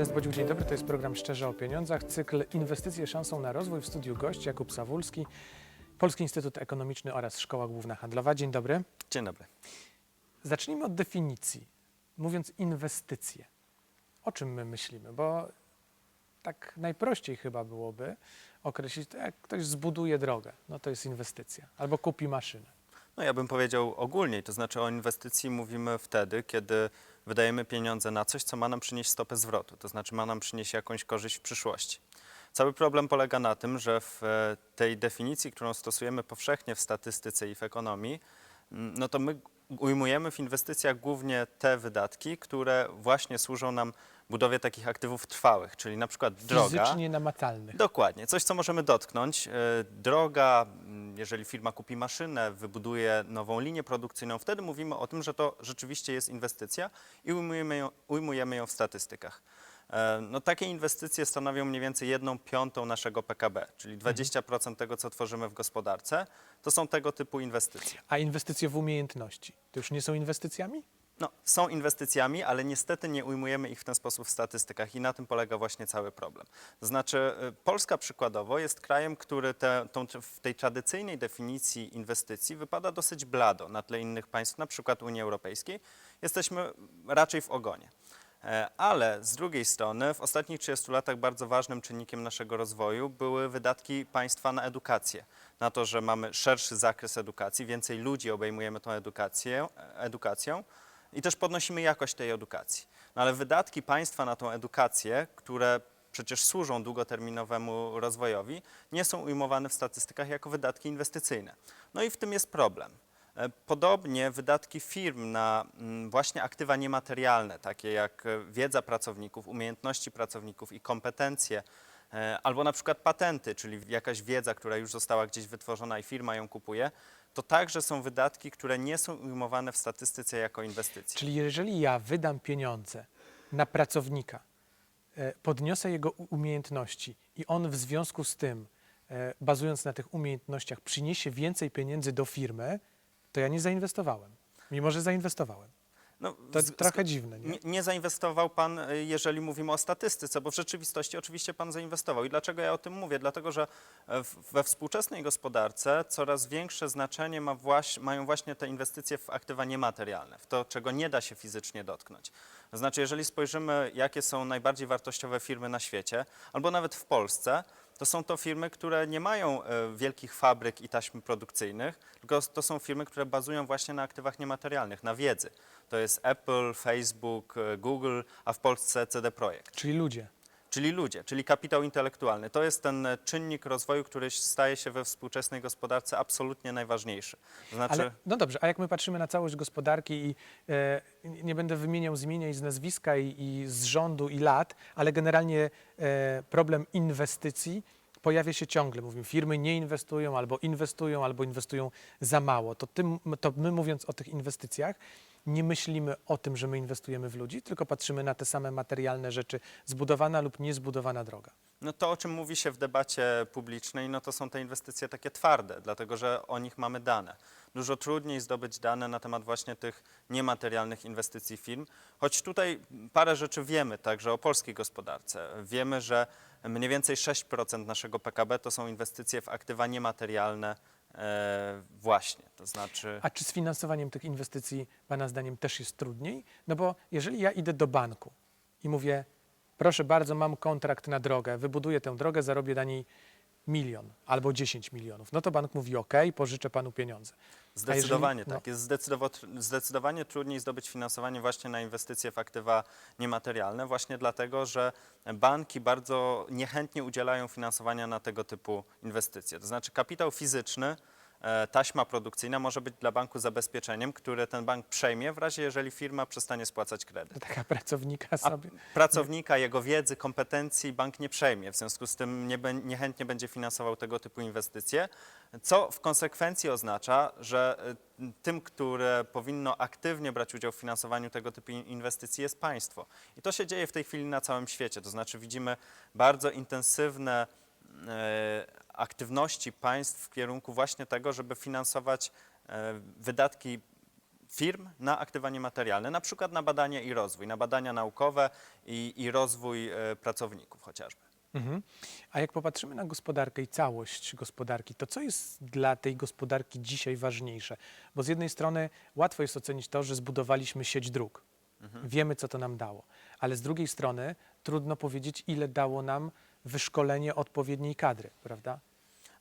Ernest dzień dobry. To jest program Szczerze o Pieniądzach. Cykl Inwestycje szansą na rozwój. W studiu gość Jakub Sawulski, Polski Instytut Ekonomiczny oraz Szkoła Główna Handlowa. Dzień dobry. Dzień dobry. Zacznijmy od definicji. Mówiąc inwestycje, o czym my myślimy? Bo tak najprościej chyba byłoby określić, to jak ktoś zbuduje drogę, no to jest inwestycja. Albo kupi maszynę. No ja bym powiedział ogólniej, to znaczy o inwestycji mówimy wtedy, kiedy wydajemy pieniądze na coś, co ma nam przynieść stopę zwrotu, to znaczy ma nam przynieść jakąś korzyść w przyszłości. Cały problem polega na tym, że w e, tej definicji, którą stosujemy powszechnie w statystyce i w ekonomii, no to my ujmujemy w inwestycjach głównie te wydatki, które właśnie służą nam budowie takich aktywów trwałych, czyli na przykład droga. Fizycznie namacalnych. Dokładnie, coś co możemy dotknąć. E, Droga, m, jeżeli firma kupi maszynę, wybuduje nową linię produkcyjną, wtedy mówimy o tym, że to rzeczywiście jest inwestycja i ujmujemy ją, ujmujemy ją w statystykach. E, No, takie inwestycje stanowią mniej więcej jedną piątą naszego PKB, czyli 20% tego, co tworzymy w gospodarce, to są tego typu inwestycje. A inwestycje w umiejętności to już nie są inwestycjami? No, są inwestycjami, ale niestety nie ujmujemy ich w ten sposób w statystykach i na tym polega właśnie cały problem. Znaczy, y, Polska przykładowo jest krajem, który te, tą, w tej tradycyjnej definicji inwestycji wypada dosyć blado na tle innych państw, na przykład Unii Europejskiej. Jesteśmy raczej w ogonie. E, Ale z drugiej strony w ostatnich 30 latach bardzo ważnym czynnikiem naszego rozwoju były wydatki państwa na edukację. Na to, że mamy szerszy zakres edukacji, więcej ludzi obejmujemy tą edukację, edukacją i też podnosimy jakość tej edukacji. No ale wydatki państwa na tą edukację, które przecież służą długoterminowemu rozwojowi, nie są ujmowane w statystykach jako wydatki inwestycyjne. No i w tym jest problem. E, Podobnie wydatki firm na mm, właśnie aktywa niematerialne, takie jak e, wiedza pracowników, umiejętności pracowników i kompetencje, e, albo na przykład patenty, czyli jakaś wiedza, która już została gdzieś wytworzona i firma ją kupuje, to także są wydatki, które nie są ujmowane w statystyce jako inwestycje. Czyli jeżeli ja wydam pieniądze na pracownika, e, podniosę jego umiejętności i on w związku z tym, e, bazując na tych umiejętnościach, przyniesie więcej pieniędzy do firmy, to ja nie zainwestowałem, mimo że zainwestowałem. No, To z- trochę dziwne, nie? Nie, nie zainwestował pan, y, jeżeli mówimy o statystyce, bo w rzeczywistości oczywiście pan zainwestował. I dlaczego ja o tym mówię? Dlatego, że e, w- we współczesnej gospodarce coraz większe znaczenie ma właś, mają właśnie te inwestycje w aktywa niematerialne, w to, czego nie da się fizycznie dotknąć. To znaczy, jeżeli spojrzymy, jakie są najbardziej wartościowe firmy na świecie, albo nawet w Polsce, to są to firmy, które nie mają e, wielkich fabryk i taśm produkcyjnych, tylko to są firmy, które bazują właśnie na aktywach niematerialnych, na wiedzy. To jest Apple, Facebook, e, Google, a w Polsce CD Projekt, Czyli ludzie. czyli ludzie, czyli kapitał intelektualny. To jest ten e, czynnik rozwoju, który staje się we współczesnej gospodarce absolutnie najważniejszy. Znaczy, Ale, no dobrze, a jak my patrzymy na całość gospodarki i e, nie będę wymieniał z imienia i z nazwiska i, i z rządu i lat, ale generalnie e, problem inwestycji pojawia się ciągle. Mówimy, firmy nie inwestują albo inwestują, albo inwestują za mało. To, tym, to my mówiąc o tych inwestycjach, nie myślimy o tym, że my inwestujemy w ludzi, tylko patrzymy na te same materialne rzeczy, zbudowana lub niezbudowana droga. No to, o czym mówi się w debacie publicznej, no to są te inwestycje takie twarde, dlatego że o nich mamy dane. Dużo trudniej zdobyć dane na temat właśnie tych niematerialnych inwestycji firm, choć tutaj parę rzeczy wiemy także o polskiej gospodarce. Wiemy, że mniej więcej 6% naszego PKB to są inwestycje w aktywa niematerialne e, właśnie, to znaczy... A czy z finansowaniem tych inwestycji Pana zdaniem też jest trudniej? No bo jeżeli ja idę do banku i mówię, proszę bardzo, mam kontrakt na drogę, wybuduję tę drogę, zarobię na niej milion albo 10 milionów, no to bank mówi, ok, pożyczę Panu pieniądze. Zdecydowanie jeżeli- no. tak. Jest zdecydowo- zdecydowanie trudniej zdobyć finansowanie właśnie na inwestycje w aktywa niematerialne, właśnie dlatego, że banki bardzo niechętnie udzielają finansowania na tego typu inwestycje. To znaczy kapitał fizyczny, taśma produkcyjna może być dla banku zabezpieczeniem, które ten bank przejmie w razie, jeżeli firma przestanie spłacać kredyt. Taka pracownika A sobie. pracownika, jego wiedzy, kompetencji bank nie przejmie, w związku z tym nie, niechętnie będzie finansował tego typu inwestycje, co w konsekwencji oznacza, że y, tym, które powinno aktywnie brać udział w finansowaniu tego typu in- inwestycji jest państwo. I to się dzieje w tej chwili na całym świecie, to znaczy widzimy bardzo intensywne e, aktywności państw w kierunku właśnie tego, żeby finansować e, wydatki firm na aktywa niematerialne, na przykład na badania i rozwój, na badania naukowe i, i rozwój e, pracowników chociażby. Mhm. A jak popatrzymy na gospodarkę i całość gospodarki, to co jest dla tej gospodarki dzisiaj ważniejsze? Bo z jednej strony łatwo jest ocenić to, że zbudowaliśmy sieć dróg. Wiemy, co to nam dało. Ale z drugiej strony trudno powiedzieć, ile dało nam wyszkolenie odpowiedniej kadry, prawda?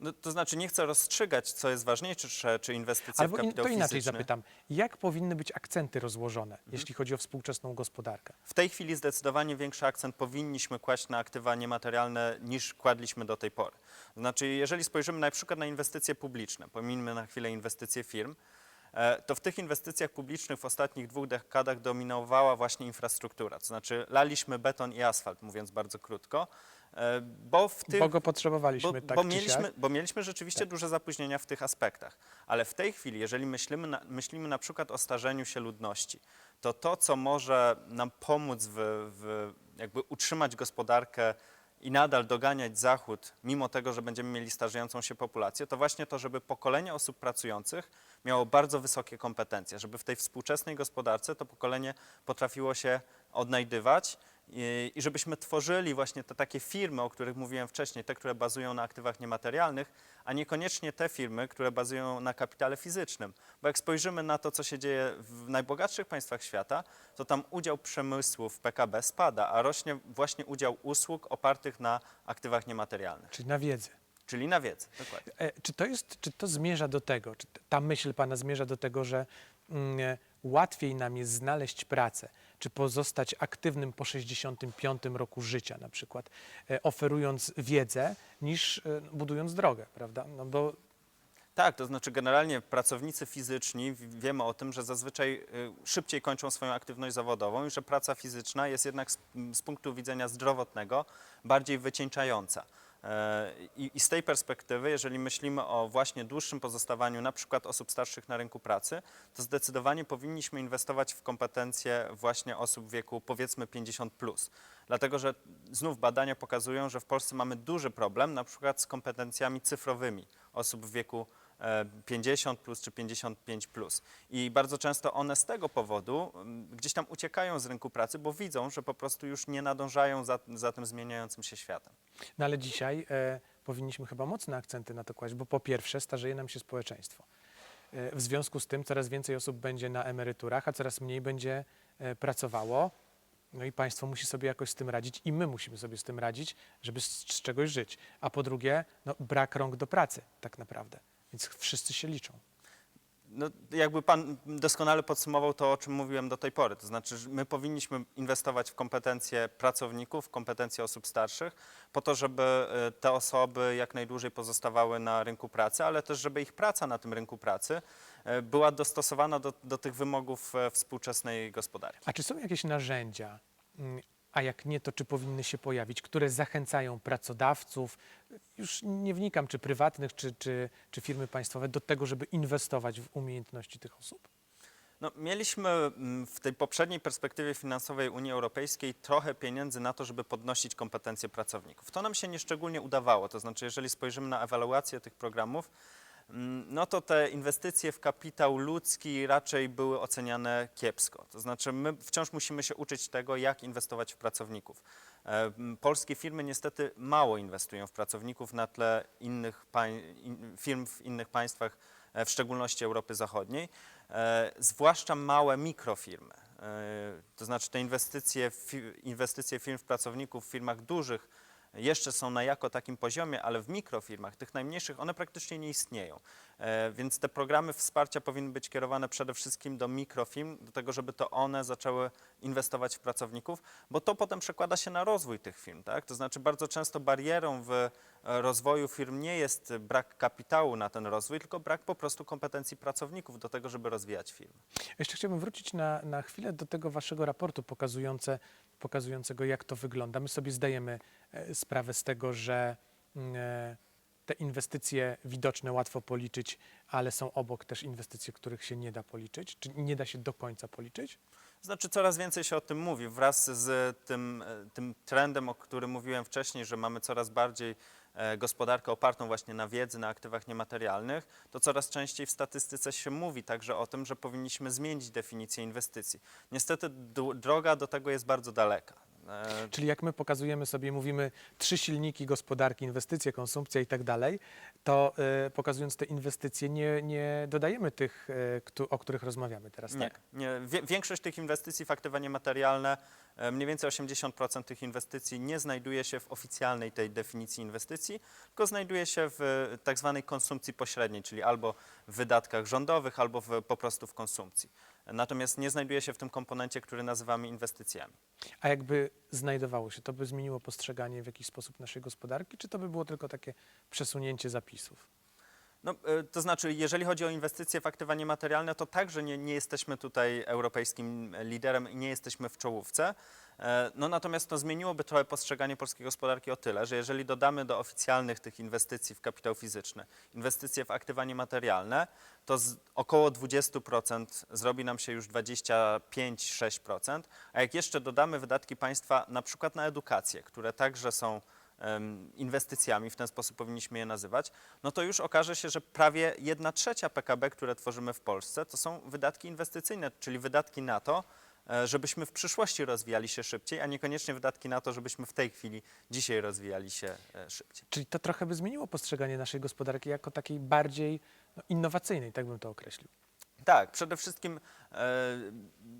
No, to znaczy nie chcę rozstrzygać, co jest ważniejsze, czy, inwestycja Albo w in, kapitał to inaczej fizyczny. zapytam, jak powinny być akcenty rozłożone, jeśli chodzi o współczesną gospodarkę? W tej chwili zdecydowanie większy akcent powinniśmy kłaść na aktywa niematerialne niż kładliśmy do tej pory. Znaczy, jeżeli spojrzymy na przykład na inwestycje publiczne, pominijmy na chwilę inwestycje firm, e, to w tych inwestycjach publicznych w ostatnich dwóch dekadach dominowała właśnie infrastruktura. To znaczy laliśmy beton i asfalt, mówiąc bardzo krótko, bo w tych... Bo go potrzebowaliśmy, Bo, tak bo, mieliśmy, bo mieliśmy rzeczywiście duże zapóźnienia w tych aspektach. Ale w tej chwili, jeżeli myślimy na, myślimy na przykład o starzeniu się ludności, to to, co może nam pomóc w, w jakby utrzymać gospodarkę i nadal doganiać Zachód, mimo tego, że będziemy mieli starzejącą się populację, to właśnie to, żeby pokolenie osób pracujących miało bardzo wysokie kompetencje, żeby w tej współczesnej gospodarce to pokolenie potrafiło się odnajdywać i, i żebyśmy tworzyli właśnie te takie firmy, o których mówiłem wcześniej, te, które bazują na aktywach niematerialnych, a niekoniecznie te firmy, które bazują na kapitale fizycznym. Bo jak spojrzymy na to, co się dzieje w najbogatszych państwach świata, to tam udział przemysłu w PKB spada, a rośnie właśnie udział usług opartych na aktywach niematerialnych, Czyli na wiedzę. czyli na wiedzę. Dokładnie. E, Czy to, jest, czy to zmierza do tego, czy ta myśl Pana zmierza do tego, że mm, e, łatwiej nam jest znaleźć pracę, czy pozostać aktywnym po 65 roku życia na przykład, e, oferując wiedzę, niż e, budując drogę, prawda? No bo Tak, to znaczy generalnie pracownicy fizyczni, wiemy o tym, że zazwyczaj y, szybciej kończą swoją aktywność zawodową i że praca fizyczna jest jednak z, z punktu widzenia zdrowotnego bardziej wycieńczająca. E, I, I z tej perspektywy, jeżeli myślimy o właśnie dłuższym pozostawaniu na przykład osób starszych na rynku pracy, to zdecydowanie powinniśmy inwestować w kompetencje właśnie osób w wieku powiedzmy 50+. Plus. Dlatego, że znów badania pokazują, że w Polsce mamy duży problem na przykład z kompetencjami cyfrowymi osób w wieku e, 50 plus czy 55 plus. I bardzo często one z tego powodu mm, gdzieś tam uciekają z rynku pracy, bo widzą, że po prostu już nie nadążają za, za tym zmieniającym się światem. No ale dzisiaj e, powinniśmy chyba mocne akcenty na to kłaść, bo po pierwsze starzeje nam się społeczeństwo. E, w związku z tym coraz więcej osób będzie na emeryturach, a coraz mniej będzie e, pracowało. No i państwo musi sobie jakoś z tym radzić i my musimy sobie z tym radzić, żeby z, z czegoś żyć. A po drugie, no, brak rąk do pracy tak naprawdę. Więc wszyscy się liczą. No, jakby pan doskonale podsumował to, o czym mówiłem do tej pory. To znaczy, że my powinniśmy inwestować w kompetencje pracowników, w kompetencje osób starszych, po to, żeby e, te osoby jak najdłużej pozostawały na rynku pracy, ale też, żeby ich praca na tym rynku pracy e, była dostosowana do, do tych wymogów e, współczesnej gospodarki. A czy są jakieś narzędzia, mm, a jak nie, to czy powinny się pojawić, które zachęcają pracodawców, już nie wnikam, czy prywatnych, czy, czy, czy firmy państwowe, do tego, żeby inwestować w umiejętności tych osób? No, mieliśmy mm, w tej poprzedniej perspektywie finansowej Unii Europejskiej trochę pieniędzy na to, żeby podnosić kompetencje pracowników. To nam się nieszczególnie udawało, to znaczy jeżeli spojrzymy na ewaluację tych programów, no to te inwestycje w kapitał ludzki raczej były oceniane kiepsko. To znaczy my wciąż musimy się uczyć tego, jak inwestować w pracowników. E, Polskie firmy niestety mało inwestują w pracowników na tle innych firm w innych państwach, e, w szczególności Europy Zachodniej, e, zwłaszcza małe mikrofirmy. To znaczy te inwestycje, inwestycje firm w pracowników w firmach dużych jeszcze są na jako takim poziomie, ale w mikrofirmach, tych najmniejszych, one praktycznie nie istnieją. E, Więc te programy wsparcia powinny być kierowane przede wszystkim do mikrofirm, do tego, żeby to one zaczęły inwestować w pracowników, bo to potem przekłada się na rozwój tych firm. Tak? To znaczy bardzo często barierą w rozwoju firm nie jest brak kapitału na ten rozwój, tylko brak po prostu kompetencji pracowników do tego, żeby rozwijać firmy. Jeszcze chciałbym wrócić na, na chwilę do tego waszego raportu pokazujące, pokazującego, jak to wygląda. My sobie zdajemy e, sprawę z tego, że mm, e, te inwestycje widoczne łatwo policzyć, ale są obok też inwestycje, których się nie da policzyć, czy nie da się do końca policzyć? Znaczy coraz więcej się o tym mówi wraz z tym, e, tym trendem, o którym mówiłem wcześniej, że mamy coraz bardziej gospodarkę opartą właśnie na wiedzy, na aktywach niematerialnych, to coraz częściej w statystyce się mówi także o tym, że powinniśmy zmienić definicję inwestycji. Niestety droga do tego jest bardzo daleka. E, Czyli jak my pokazujemy sobie, mówimy trzy silniki gospodarki, inwestycje, konsumpcja i tak dalej, to e, pokazując te inwestycje nie, nie dodajemy tych, któ- o których rozmawiamy teraz, Nie, tak? nie. Wie- Większość tych inwestycji w aktywa niematerialne, e, mniej więcej 80% tych inwestycji nie znajduje się w oficjalnej tej definicji inwestycji, tylko znajduje się w e, tak zwanej konsumpcji pośredniej, czyli albo w wydatkach rządowych, albo w, po prostu w konsumpcji. Natomiast nie znajduje się w tym komponencie, który nazywamy inwestycjami. A jakby znajdowało się, to by zmieniło postrzeganie w jakiś sposób naszej gospodarki, czy to by było tylko takie przesunięcie zapisów? No, e, to znaczy, jeżeli chodzi o inwestycje w aktywa niematerialne, to także nie, nie jesteśmy tutaj europejskim liderem i nie jesteśmy w czołówce. E, No, natomiast to zmieniłoby trochę postrzeganie polskiej gospodarki o tyle, że jeżeli dodamy do oficjalnych tych inwestycji w kapitał fizyczny inwestycje w aktywa niematerialne, to z około 20% zrobi nam się już 25-6%, a jak jeszcze dodamy wydatki państwa na przykład na edukację, które także są inwestycjami, w ten sposób powinniśmy je nazywać, no to już okaże się, że prawie 1 trzecia PKB, które tworzymy w Polsce, to są wydatki inwestycyjne, czyli wydatki na to, żebyśmy w przyszłości rozwijali się szybciej, a niekoniecznie wydatki na to, żebyśmy w tej chwili, dzisiaj rozwijali się e, szybciej. Czyli to trochę by zmieniło postrzeganie naszej gospodarki jako takiej bardziej no, innowacyjnej, tak bym to określił. Tak, przede wszystkim e,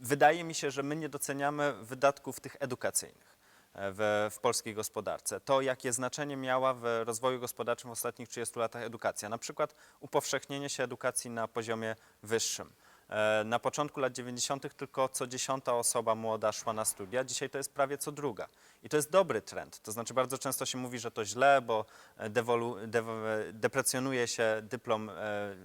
wydaje mi się, że my nie doceniamy wydatków tych edukacyjnych e, w, w polskiej gospodarce. To, jakie znaczenie miała w rozwoju gospodarczym w ostatnich 30 latach edukacja. Na przykład upowszechnienie się edukacji na poziomie wyższym. E, Na początku lat 90. tylko co dziesiąta osoba młoda szła na studia, dzisiaj to jest prawie co druga. I to jest dobry trend. To znaczy bardzo często się mówi, że to źle, bo e, dewolu, dew- deprecjonuje się dyplom e,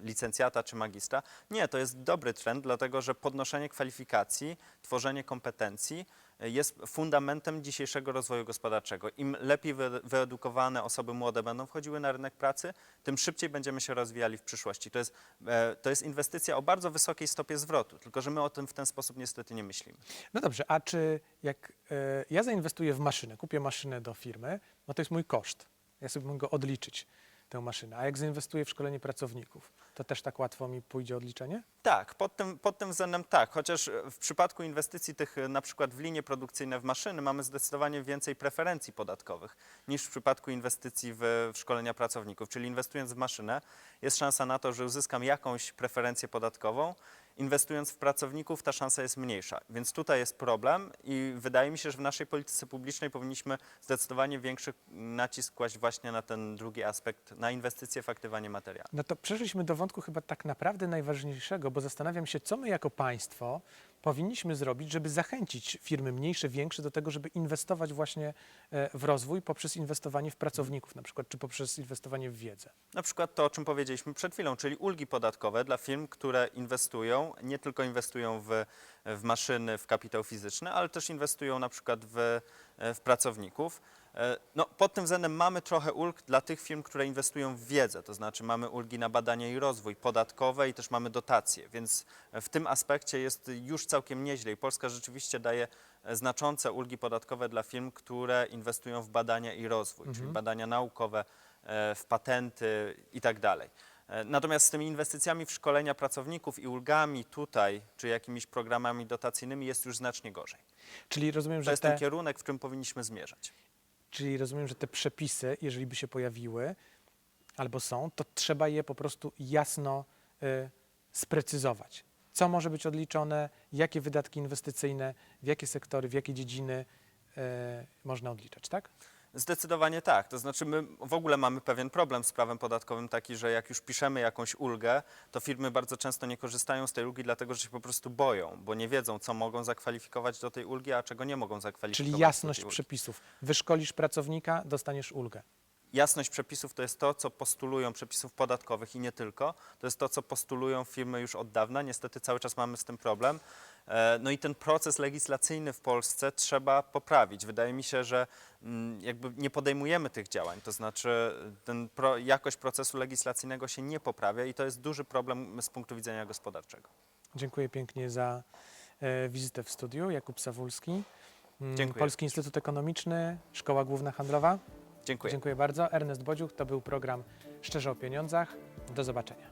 licencjata czy magistra. Nie, to jest dobry trend, dlatego że podnoszenie kwalifikacji, tworzenie kompetencji e, jest fundamentem dzisiejszego rozwoju gospodarczego. Im lepiej wy- wyedukowane osoby młode będą wchodziły na rynek pracy, tym szybciej będziemy się rozwijali w przyszłości. To jest, e, to jest inwestycja o bardzo wysokiej stopie zwrotu, tylko że my o tym w ten sposób niestety nie myślimy. No dobrze, a czy jak e, ja zainwestuję w maszynę, kupię maszynę do firmy, no to jest mój koszt. Ja sobie mogę odliczyć tę maszynę. A jak zainwestuję w szkolenie pracowników, to też tak łatwo mi pójdzie odliczenie? Tak, pod tym, pod tym względem tak, chociaż e, w przypadku inwestycji tych e, na przykład w linie produkcyjne, w maszyny mamy zdecydowanie więcej preferencji podatkowych niż w przypadku inwestycji w, w szkolenia pracowników. Czyli inwestując w maszynę jest szansa na to, że uzyskam jakąś preferencję podatkową. Inwestując w pracowników ta szansa jest mniejsza. Więc tutaj jest problem i wydaje mi się, że w naszej polityce publicznej powinniśmy zdecydowanie większy nacisk kłaść właśnie na ten drugi aspekt, na inwestycje w aktywa niematerialne. No to przeszliśmy do wątku chyba tak naprawdę najważniejszego, bo zastanawiam się, co my jako państwo powinniśmy zrobić, żeby zachęcić firmy mniejsze, większe do tego, żeby inwestować właśnie e, w rozwój poprzez inwestowanie w pracowników na przykład, czy poprzez inwestowanie w wiedzę. Na przykład to, o czym powiedzieliśmy przed chwilą, czyli ulgi podatkowe dla firm, które inwestują, nie tylko inwestują w, w maszyny, w kapitał fizyczny, ale też inwestują na przykład w, w pracowników. E, No, pod tym względem mamy trochę ulg dla tych firm, które inwestują w wiedzę, to znaczy mamy ulgi na badania i rozwój podatkowe i też mamy dotacje, więc w tym aspekcie jest już całkiem nieźle i Polska rzeczywiście daje e, znaczące ulgi podatkowe dla firm, które inwestują w badania i rozwój, czyli badania naukowe, e, w patenty i tak dalej. E, Natomiast z tymi inwestycjami w szkolenia pracowników i ulgami tutaj, czy jakimiś programami dotacyjnymi jest już znacznie gorzej. Czyli rozumiem, To że jest te, ten kierunek, w którym powinniśmy zmierzać. Czyli rozumiem, że te przepisy, jeżeli by się pojawiły albo są, to trzeba je po prostu jasno y, sprecyzować. Co może być odliczone, jakie wydatki inwestycyjne, w jakie sektory, w jakie dziedziny y, można odliczać, tak? Zdecydowanie tak. To znaczy my w ogóle mamy pewien problem z prawem podatkowym taki, że jak już piszemy jakąś ulgę, to firmy bardzo często nie korzystają z tej ulgi, dlatego że się po prostu boją, bo nie wiedzą, co mogą zakwalifikować do tej ulgi, a czego nie mogą zakwalifikować. Czyli jasność przepisów. Wyszkolisz pracownika, dostaniesz ulgę. Jasność przepisów to jest to, co postulują przepisów podatkowych i nie tylko. To jest to, co postulują firmy już od dawna. Niestety cały czas mamy z tym problem. E, No i ten proces legislacyjny w Polsce trzeba poprawić. Wydaje mi się, że mm, jakby nie podejmujemy tych działań, to znaczy ten pro, jakość procesu legislacyjnego się nie poprawia i to jest duży problem z punktu widzenia gospodarczego. Dziękuję pięknie za e, wizytę w studiu. Jakub Sawulski, mm, Dziękuję. Polski Instytut Ekonomiczny, Szkoła Główna Handlowa. Dziękuję. Dziękuję bardzo. Ernest Bodziuch, to był program Szczerze o Pieniądzach. Do zobaczenia.